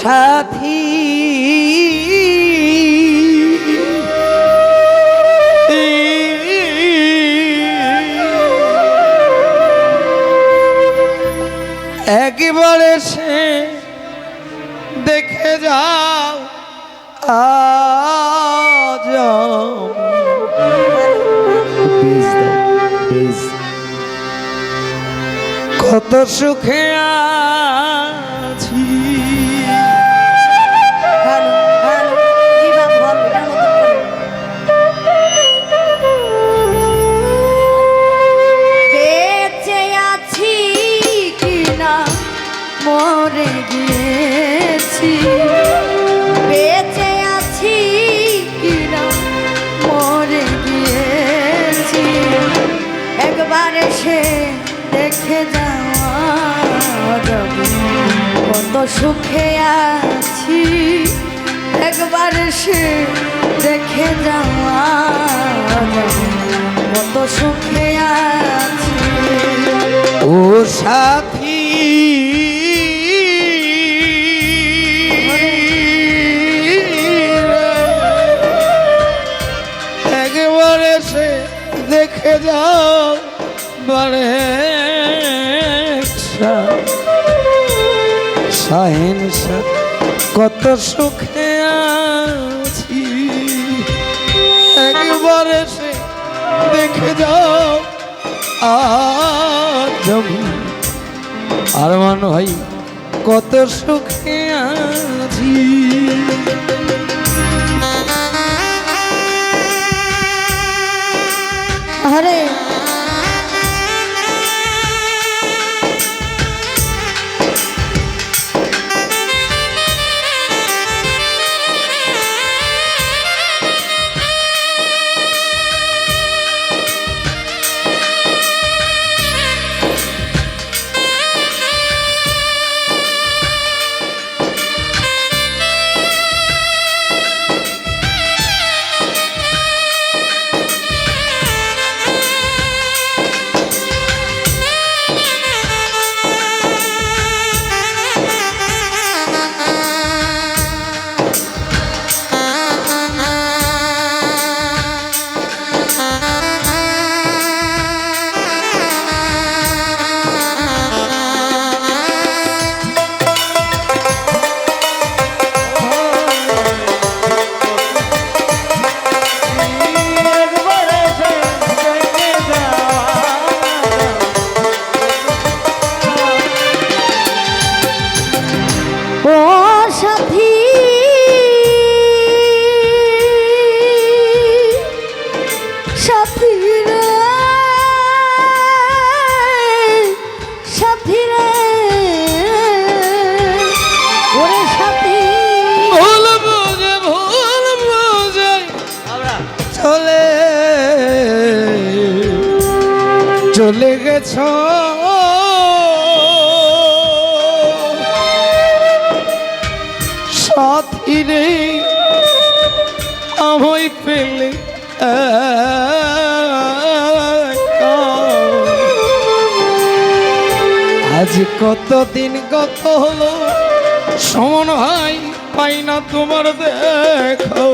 সাথী। একবারে সে দেখে যাও আজ কত সুখে আছি সুখে আছি, একবার সে দেখে যাওয়া কত সুখে আছি। ও সাথী। একবারে সে দেখে যাও কত সুখে আছি। একবারে সে দেখে যাও আমি আরমান ভাই কত সুখে আছি। আরে চলে গেছ সাথী রে, আমায় পেলে আজ কত দিন কত হলো, সমন ভাই পাই না তোমার দেখো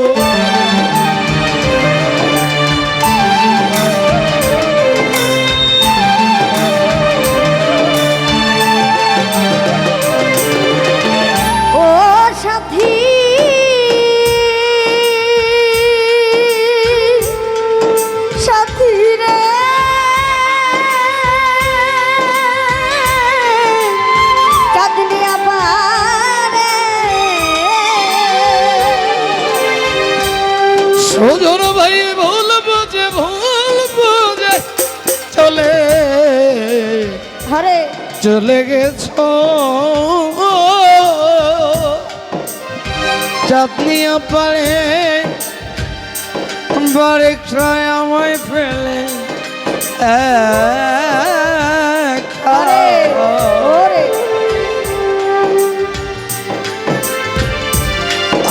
সজন ভাই ভুল বুঝে ভুল বুঝে চলে। হরে চলে গেছ চাঁদনি পারে বারে ছয় আমায় ফেলে।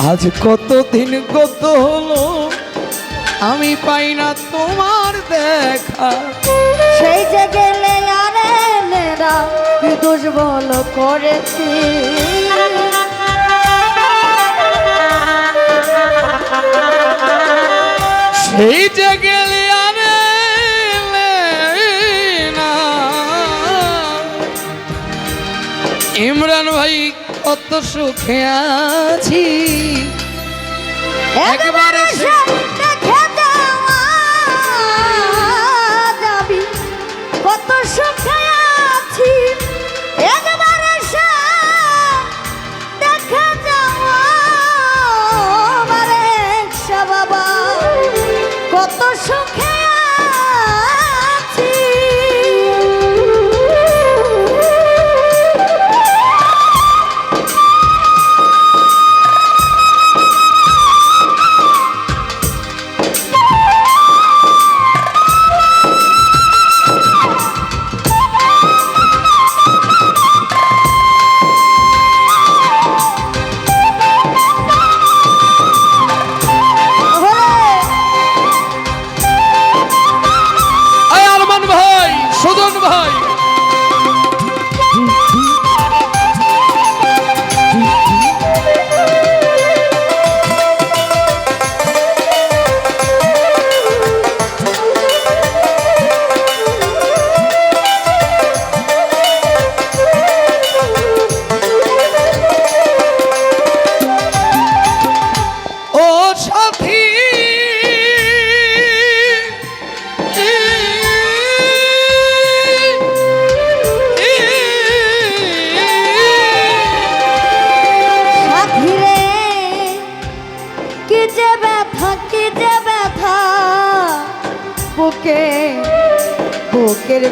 আজ কত দিন কত হলো? আমি পাই না তোমার দেখা। সেই যে গেলে আরে দুর্বল করেছি। সেই যে গেলে ইমরান ভাই কত সুখে আছি। একবারে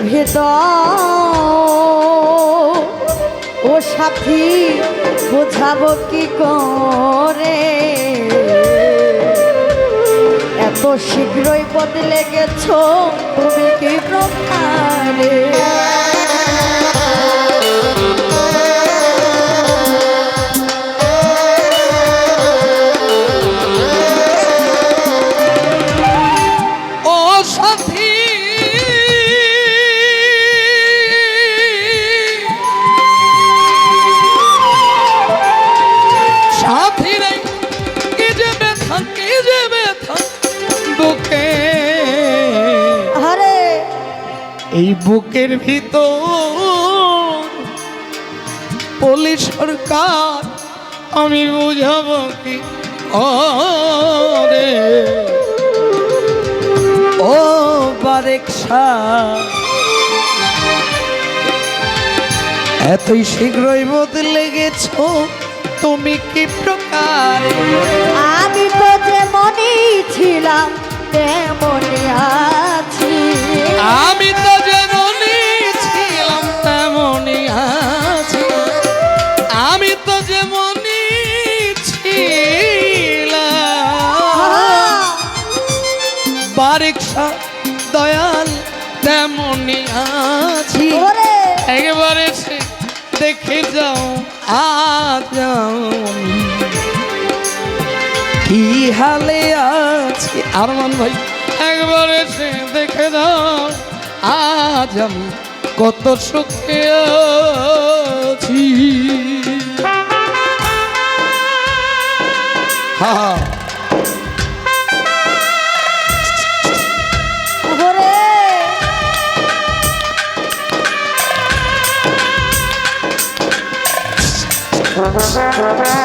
ভেতর। ও সাথী বোঝাবো কি করে? এত শীঘ্রই বদলে গেছো তুমি কি প্রকারে এই বুকের ভিতর পুলিশ সরকার আমি বুঝাবো কি রে ও বারেক এতই শীঘ্রই বদলে গেছো তুমি কি প্রকার? আমি তো যেমনই ছিলাম তেমনই আছি। আমি তো আছি। একবারে দেখে যাও আজ আমি। কি হালে আছি? আরমান ভাই একবারে সে দেখে দাও আজ আমি কত সুখে আছি। হা হা। এই, এই।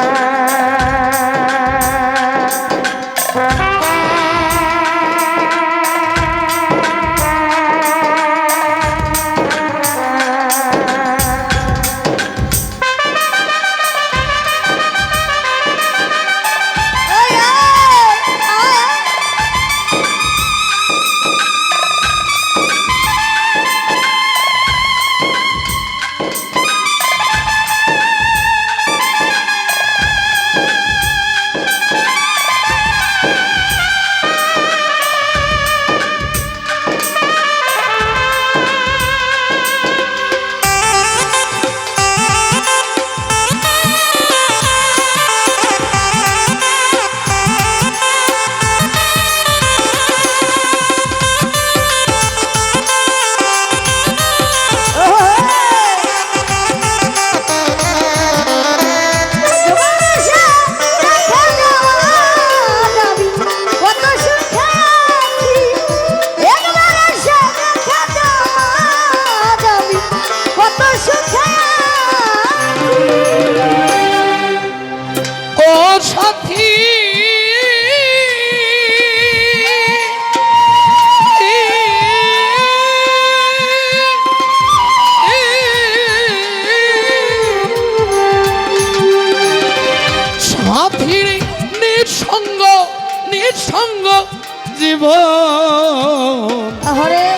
জীবন। হরে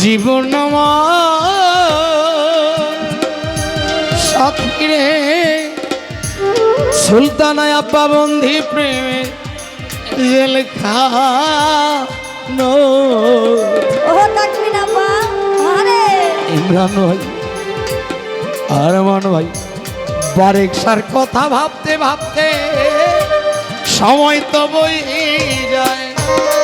জীবন সাথী রে সুলতানায় আব্বা বন্ধি প্রেমে জেল খানো। ইমরান ভাই আরমান ভাই বারেক সার কথা ভাবতে ভাবতে সময় তো বই যায়। ও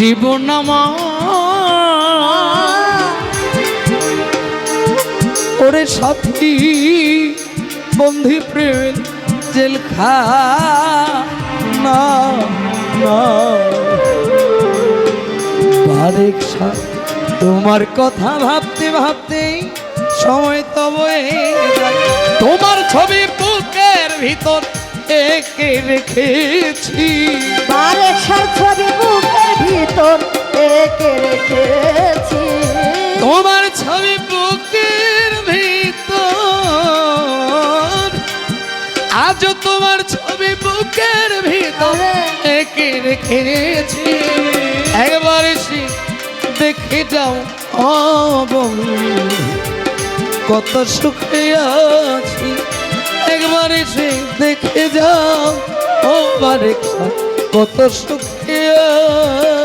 জীবন ওরে সাথী, বন্ধি প্রেম জেল খা। না বারেক তোমার কথা ভাবতে ভাবতে সময় তো তোমার ছবি বুকের ভিতর একে রেখেছি। বারে সার ছবি বুকের ভিতর একে রেখেছি। তোমার ছবি বুকের ভিতর। আজ তোমার ছবি বুকের ভিতর একে রেখেছি। একবার এসে দেখে যাও কত সুখে আছি। একবার এসে দেখে যাও ও বারেক কত সুখে আছি।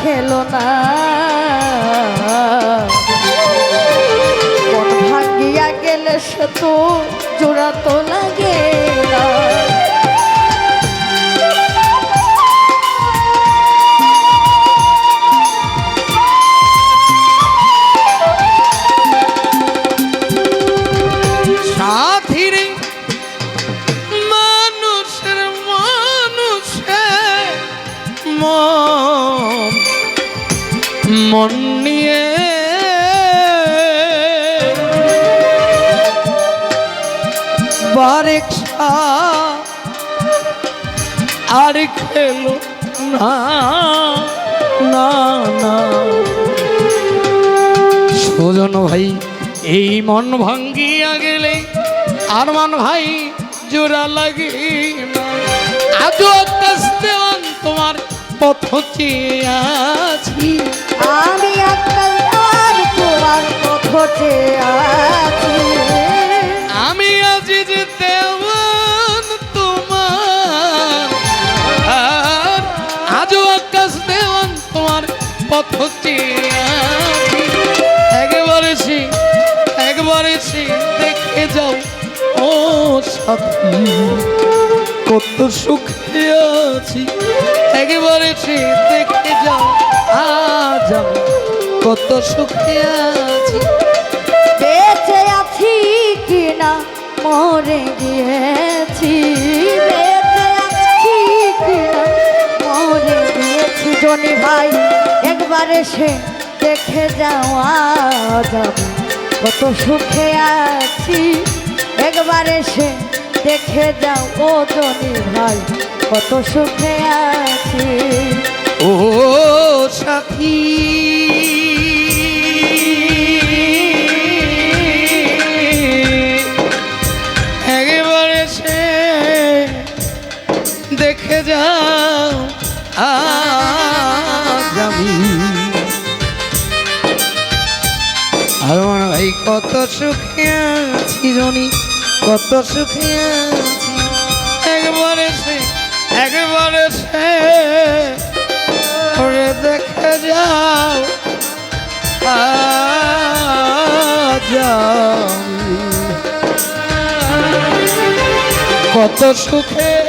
খেলো না। মন ভাঙ্গিয়া গেলে সে তো জোড়া তো লাগে। আর খেলো না না না। সুজন ভাই এই মন ভাঙ্গিয়া গেলে আর মান ভাই জোড়া লাগে না। আজও আকাশ দেওয়ান তোমার পথ চেয়ে আছি। আমি আকাশ তোমার পথ আছি। আমি আজি পথ চেয়ে আছি একবার এসে একবার এসে দেখে যাও, ও সাথী কত সুখে আছি। একবার দেখে যাও, আজ আমি কত সুখে আছি। বেঁচে আছি কিনা মরে গিয়েছি। বেঁচে আছি কিনা মরে গিয়েছি। জনি ভাই একবার এসে দেখে যাওয়া যাবে কত সুখে আছি। একবার এসে দেখে যাও ও জনি ভাই, কত সুখে আছি। ও সাথী। সুখে আছি রনি, কত সুখে আছি। একবারে সে একবারে সে ওরে দেখে যাও। আমি কত সুখে